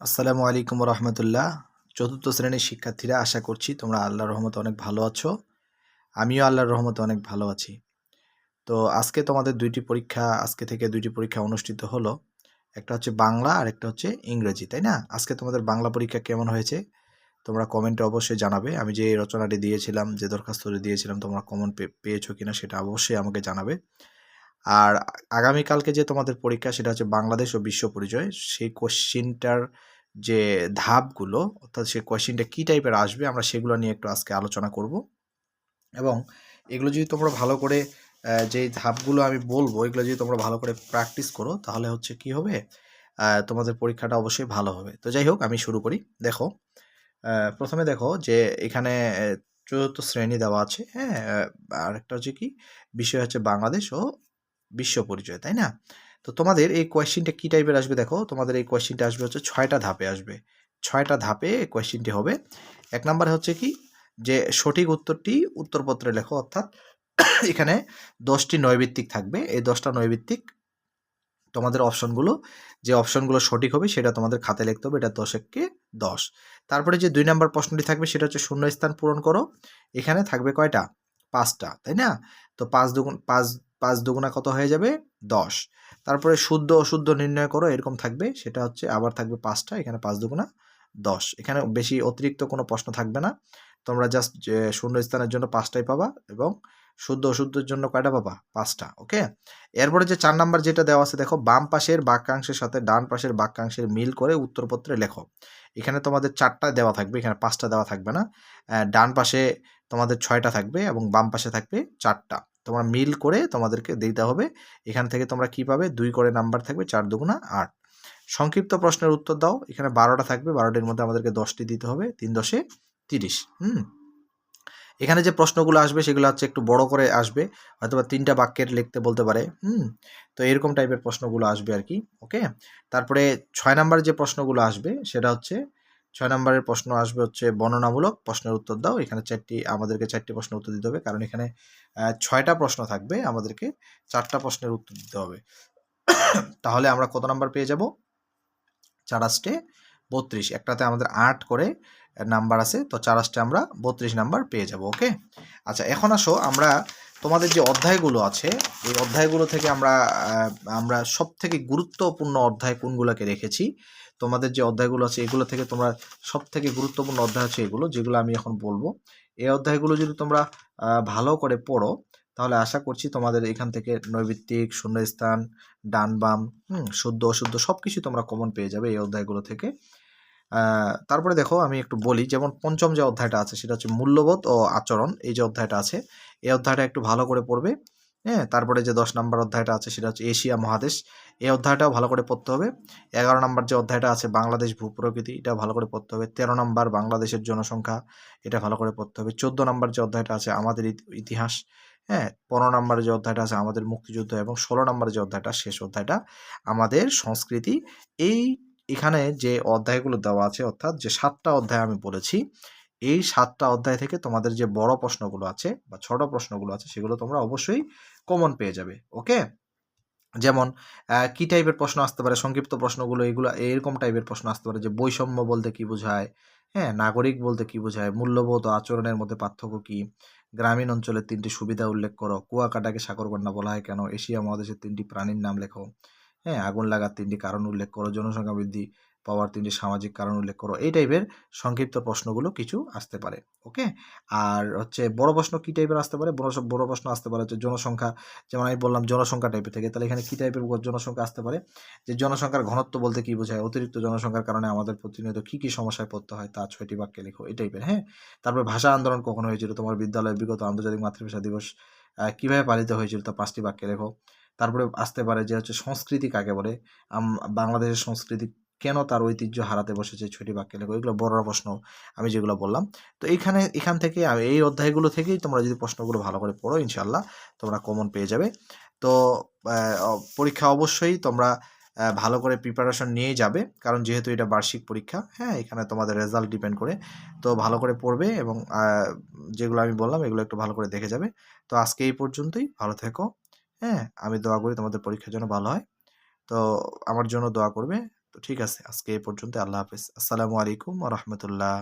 আসসালামু আলাইকুম রহমতুল্লাহ চতুর্থ শ্রেণির শিক্ষার্থীরা, আশা করছি তোমরা আল্লাহর রহমতে অনেক ভালো আছো। আমিও আল্লাহর রহমতে অনেক ভালো আছি। তো আজকে তোমাদের দুইটি পরীক্ষা, আজকে থেকে দুইটি পরীক্ষা অনুষ্ঠিত হলো। একটা হচ্ছে বাংলা, আর একটা হচ্ছে ইংরেজি, তাই না? আজকে তোমাদের বাংলা পরীক্ষা কেমন হয়েছে? তোমরা কমেন্টে অবশ্যই জানাবে। আমি যে রচনাটি দিয়েছিলাম, যে দরখাস্তটি দিয়েছিলাম, তোমরা কমেন্ট পেয়েছ কিনা সেটা অবশ্যই আমাকে জানাবে। আর আগামীকালকে যে তোমাদের পরীক্ষা সেটা হচ্ছে বাংলাদেশ ও বিশ্ব পরিচয়। সেই কোশ্চিনটার যে ধাপগুলো অর্থাৎ সেই কোশ্চিনটা কী টাইপের আসবে আমরা সেগুলো নিয়ে একটু আজকে আলোচনা করব। এবং এগুলো যদি তোমরা ভালো করে যেই ধাপগুলো আমি বলব এগুলো যদি তোমরা ভালো করে প্র্যাকটিস করো তাহলে হচ্ছে কি হবে? তোমাদের পরীক্ষাটা অবশ্যই ভালো হবে। তো যাই হোক আমি শুরু করি। দেখো প্রথমে দেখো যে এখানে চতুর্থ শ্রেণি দেওয়া আছে। হ্যাঁ আহ, আর একটা হচ্ছে কি? বিষয় হচ্ছে বাংলাদেশ ও বিশ্ব পরিচয়, তাই না? তো তোমাদের এই কোয়েশ্চেনটা কী টাইপের আসবে দেখো? তোমাদের এই কোয়েশ্চেনটা আসবে হচ্ছে ছয়টা ধাপে আসবে। ছয়টা ধাপে কোয়েশ্চেনটি হবে। এক নম্বরে হচ্ছে কি? যে সঠিক উত্তরটি উত্তরপত্রে লেখো, অর্থাৎ এখানে দশটি নৈবিত্তিক থাকবে। এই দশটা নৈবিত্তিক তোমাদের অপশনগুলো যে অপশনগুলো সঠিক হবে সেটা তোমাদের খাতে লিখতে হবে। এটা দশেককে দশ। তারপরে যে দুই নম্বর প্রশ্নটি থাকবে সেটা হচ্ছে শূন্য স্থান পূরণ করো। এখানে থাকবে কয়টা? পাঁচটা, তাই না? তো পাঁচ দুগুণ, পাঁচ পাঁচ দুগুণা কত হয়ে যাবে? দশ। তারপরে শুদ্ধ অশুদ্ধ নির্ণয় করো, এরকম থাকবে। সেটা হচ্ছে আবার থাকবে পাঁচটা, এখানে পাঁচ দুগুণা দশ। এখানে বেশি অতিরিক্ত কোনো প্রশ্ন থাকবে না। তোমরা জাস্ট শূন্য স্থানের জন্য পাঁচটাই পাবা এবং শুদ্ধ অশুদ্ধের জন্য কয়টা পাবা? পাঁচটা ওকে এরপরে যে চার নাম্বার যেটা দেওয়া আছে, দেখো, বাম পাশের বাক্যাংশের সাথে ডান পাশের বাক্যাংশের মিল করে উত্তরপত্রে লেখো। এখানে তোমাদের চারটা দেওয়া থাকবে, এখানে পাঁচটা দেওয়া থাকবে না। ডান পাশে তোমাদের ছয়টা থাকবে এবং বাম পাশে থাকবে চারটা। তোমরা মিল করে তোমাদেরকে দিতে হবে। এখান থেকে তোমরা কি পাবে? দুই করে নাম্বার থাকবে চার দুগুণা আট। সংক্ষিপ্ত প্রশ্নের উত্তর দাও। এখানে বারোটা থাকবে। বারোটির মধ্যে আমাদেরকে দশটি দিতে হবে। তিন দশে তিরিশ। হুম? এখানে যে প্রশ্নগুলো আসবে সেগুলো হচ্ছে একটু বড় করে আসবে। হয়তো বা তিনটা বাক্যের লিখতে বলতে পারে। হুম? তো এরকম টাইপের প্রশ্নগুলো আসবে আর কি। ওকে তারপরে ছয় নাম্বার যে প্রশ্নগুলো আসবে সেটা হচ্ছে ছয় নম্বরের প্রশ্ন আসবে হচ্ছে বর্ণনামূলক, প্রশ্নের উত্তর দাও। এখানে চারটি, আমাদেরকে চারটি প্রশ্নের উত্তর দিতে হবে, কারণ এখানে ছয়টা প্রশ্ন থাকবে, আমাদেরকে চারটা প্রশ্নের উত্তর দিতে হবে। তাহলে আমরা কত নাম্বার পেয়ে যাব? চার আষ্টে বত্রিশ। একটাতে আমাদের আট করে নাম্বার আছে, তো চার আষ্টে আমরা বত্রিশ নাম্বার পেয়ে যাব, ওকে? আচ্ছা এখন আসো, আমরা তোমাদের যে অধ্যায়গুলো আছে, এই অধ্যায়গুলো থেকে আমরা আমরা সব থেকে গুরুত্বপূর্ণ অধ্যায় কোনগুলোকে রেখেছি? তোমাদের যে অধ্যায়গুলো আছে, এগুলো থেকে তোমরা সব থেকে গুরুত্বপূর্ণ অধ্যায় আছে এগুলো, যেগুলো আমি এখন বলব। এই অধ্যায়গুলো যদি তোমরা ভালো করে পড়ো, তাহলে আশা করছি তোমাদের এখান থেকে নৈবিত্তিক, শূন্যস্থান ডান বাম হুম, শুদ্ধ, অশুদ্ধ সব কিছু তোমরা কমন পেয়ে যাবে এই অধ্যায়গুলো থেকে। তারপরে দেখো আমি একটু বলি, যেমন পঞ্চম যে অধ্যায়টা আছে, সেটা হচ্ছে মূল্যবোধ ও আচরণ, এই যে অধ্যায়টা আছে এই অধ্যায়টা একটু ভালো করে পড়বে। হ্যাঁ তারপরে যে দশ নম্বর অধ্যায়টা আছে সেটা হচ্ছে এশিয়া মহাদেশ। এই অধ্যায়টাও ভালো করে পড়তে হবে। এগারো নম্বর যে অধ্যায়টা আছে বাংলাদেশ ভূপ্রকৃতি, এটা ভালো করে পড়তে হবে। তেরো নম্বর বাংলাদেশের জনসংখ্যা, এটা ভালো করে পড়তে হবে। চোদ্দ নম্বর যে অধ্যায়টা আছে আমাদের ইতি- ইতিহাস হ্যাঁ পনেরো নম্বরে যে অধ্যায়টা আছে আমাদের মুক্তিযুদ্ধ এবং ষোলো নম্বরে যে অধ্যায়টা, শেষ অধ্যায়টা আমাদের সংস্কৃতি। এই, এখানে যে অধ্যায়গুলো দেওয়া আছে অর্থাৎ যে সাতটা অধ্যায় আমি বলেছি এই সাতটা অধ্যায় থেকে তোমাদের যে বড় প্রশ্নগুলো আছে বা ছোট প্রশ্নগুলো আছে, সেগুলো তোমরা অবশ্যই কমন পেয়ে যাবে ওকে যেমন কি টাইপের প্রশ্ন আসতে পারে? সংক্ষিপ্ত প্রশ্নগুলো, এগুলো এরকম টাইপের প্রশ্ন আসতে পারে যে বৈষম্য বলতে কি বোঝায় হ্যাঁ? নাগরিক বলতে কি বোঝায়? মূল্যবোধ আচরণের মধ্যে পার্থক্য কি? গ্রামীণ অঞ্চলের তিনটি সুবিধা উল্লেখ করো। কুয়াকাটাকে সাগরকন্যা বলা হয় কেন? এশিয়া মহাদেশের তিনটি প্রাণীর নাম লেখো। হ্যাঁ? আগুন লাগার তিনটি কারণ উল্লেখ করো। জনসংখ্যা বৃদ্ধি। পাওয়ার তিনটি সামাজিক কারণ উল্লেখ করো। এই টাইপের সংক্ষিপ্ত প্রশ্নগুলো কিছু আসতে পারে, ওকে? আর হচ্ছে বড় প্রশ্ন কী টাইপের আসতে পারে? বড় বড় প্রশ্ন আসতে পারে হচ্ছে জনসংখ্যা। যেমন আমি বললাম জনসংখ্যা টাইপের থেকে, তাহলে এখানে কী টাইপের জনসংখ্যা আসতে পারে? যে জনসংখ্যার ঘনত্ব বলতে কী বোঝায়? অতিরিক্ত জনসংখ্যার কারণে আমাদের প্রতিনিয়ত কী কী সমস্যায় পড়তে হয় তা ছয়টি বাক্যে লেখো, এই টাইপের হ্যাঁ? তারপরে ভাষা আন্দোলন কখন হয়েছিল? তোমার বিদ্যালয়ের বিগত আন্তর্জাতিক মাতৃভাষা দিবস কীভাবে পালিত হয়েছিল তা পাঁচটি বাক্যে লেখো। তারপরে আসতে পারে যে হচ্ছে সংস্কৃতি কাকে বলে? বাংলাদেশের সংস্কৃতি কেন তার ঐতিহ্য হারাতে বসেছে ছয়টি বাক্যে লেখো এগুলো বড় প্রশ্ন, আমি যেগুলো বললাম। তো এইখানে এখান থেকে এই অধ্যায়গুলো থেকেই তোমরা যদি প্রশ্নগুলো ভালো করে পড়ো ইনশাল্লাহ তোমরা কমন পেয়ে যাবে। তো পরীক্ষা অবশ্যই তোমরা ভালো করে প্রিপারেশন নিয়ে যাবে, কারণ যেহেতু এটা বার্ষিক পরীক্ষা হ্যাঁ এখানে তোমাদের রেজাল্ট ডিপেন্ড করে। তো ভালো করে পড়বে এবং যেগুলো আমি বললাম, এগুলো একটু ভালো করে দেখে যাবে। তো আজকে এই পর্যন্তই, ভালো থেকো হ্যাঁ আমি দোয়া করি তোমাদের পরীক্ষার জন্য ভালো হয়। তো, আমার জন্য দোয়া করবে তো ঠিক আছে আজকে এই পর্যন্ত আল্লাহ হাফিজ। আসসালামু আলাইকুম রহমতুল্লাহ।